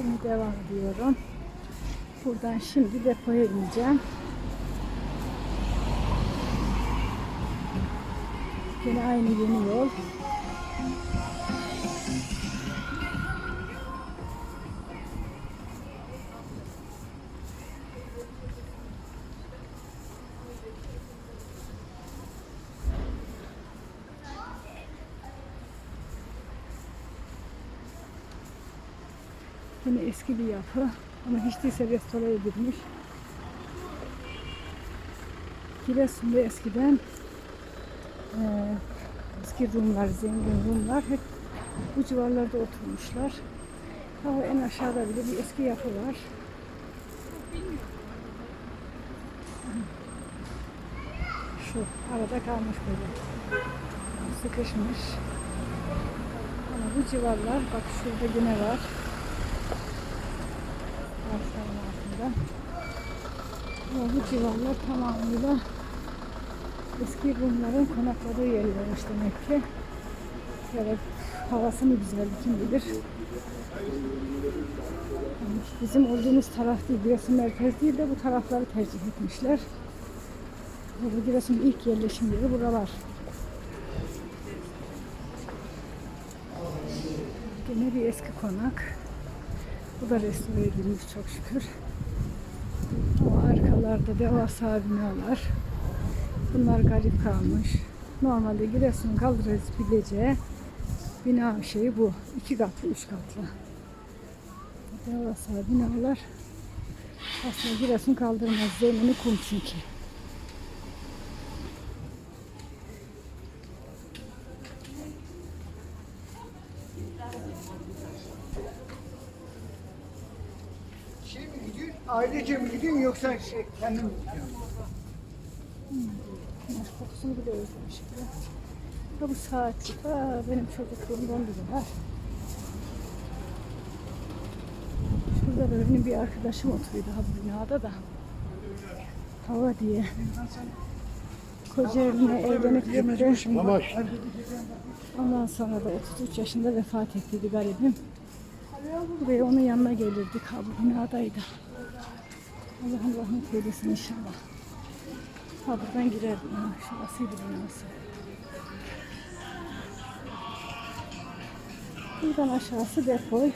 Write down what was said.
Şimdi devam ediyorum. Buradan şimdi depoya ineceğim. Yine aynı yeni yol. Yine eski bir yapı ama hiç değilse restore edilmiş. Giresun'da eskiden eee eski Rumlar, zengin Rumlar hep bu civarlarda oturmuşlar. Ama en aşağıda bile bir eski yapı var. Şu arada kalmış böyle. Sıkışmış. Ama bu civarlar bak şurada yine var. Altında. Ama bu civarlar tamamıyla eski Rumların konakladığı yerlermiş demek ki. Da havası mı güzeldi kim bilir. Yani Bizim olduğumuz taraf değil, Giresun merkez değil de bu tarafları tercih etmişler. Bu Giresun'un ilk yerleşim yeri buralar. Gene bir eski konak. Bu da restore edilmiş çok şükür. Ama arkalarda devasa binalar. Bunlar garip kalmış. Normalde Giresun kaldırabileceği bina şeyi bu. iki katlı, üç katlı. Devasa binalar. Aslında Giresun kaldırmaz. Zemini kum çünkü. Şey mi gidiyorsun? Ailece mi gidiyorsun yoksa şey kendin mi gidiyorsun? Kokusunu bile özlemişim. ya. Ha bu saat. Aa, benim çocukluğumdan biri var. Şurada da benim bir arkadaşım oturuyordu ha bu binada da. Hava diye. Kocaeli'ne evlenip gitti. Ondan sonra da 33 yaşında vefat ettiydi garibim. Buraya onun yanına gelirdik. Ha bu binadaydı. Allah'ın rahmet eylesin inşallah. Ha buradan girerdim. Ha, şurasıydı binası. Buradan aşağısı depoy.